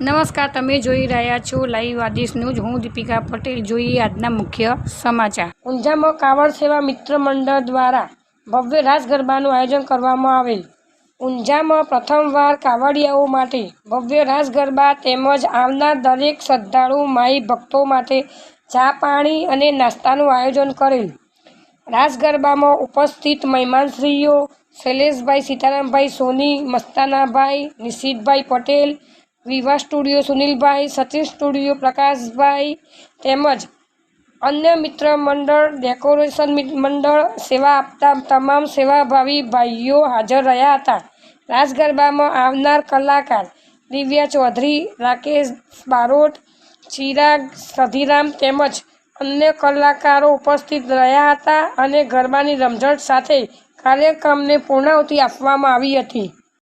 નમસ્કાર, તમે જોઈ રહ્યા છો લાઈવ આદેશ ન્યૂઝ. હું દીપિકા પટેલ જોઈએ આજના મુખ્ય સમાચાર. ઊંઝામાં કાવડ સેવા મિત્ર મંડળ દ્વારા ભવ્ય રાસ ગરબાનું આયોજન કરવામાં આવેલ. ઊંઝામાં પ્રથમવાર કાવડિયાઓ માટે ભવ્ય રાસ ગરબા તેમજ આવનાર દરેક શ્રદ્ધાળુ માઈ ભક્તો માટે ચા પાણી અને નાસ્તાનું આયોજન કરેલ. રાસ ગરબામાં ઉપસ્થિત મહેમાનશ્રીઓ શૈલેષભાઈ સીતારામભાઈ સોની, મસ્તાનાભાઈ, નિશિતભાઈ પટેલ વિવાહ સ્ટુડિયો સુનિલભાઈ સચિન સ્ટુડિયો પ્રકાશભાઈ તેમજ અન્ય મિત્ર મંડળ, ડેકોરેશન મંડળ સેવા આપતા તમામ સેવાભાવી ભાઈઓ હાજર રહ્યા હતા. રાસ ગરબામાં આવનાર કલાકાર દિવ્યા ચૌધરી, રાકેશ બારોટ, ચિરાગ સધીરામ તેમજ અન્ય કલાકારો ઉપસ્થિત રહ્યા હતા અને ગરબાની રમઝટ સાથે કાર્યક્રમને પૂર્ણાહુતિ આપવામાં આવી હતી.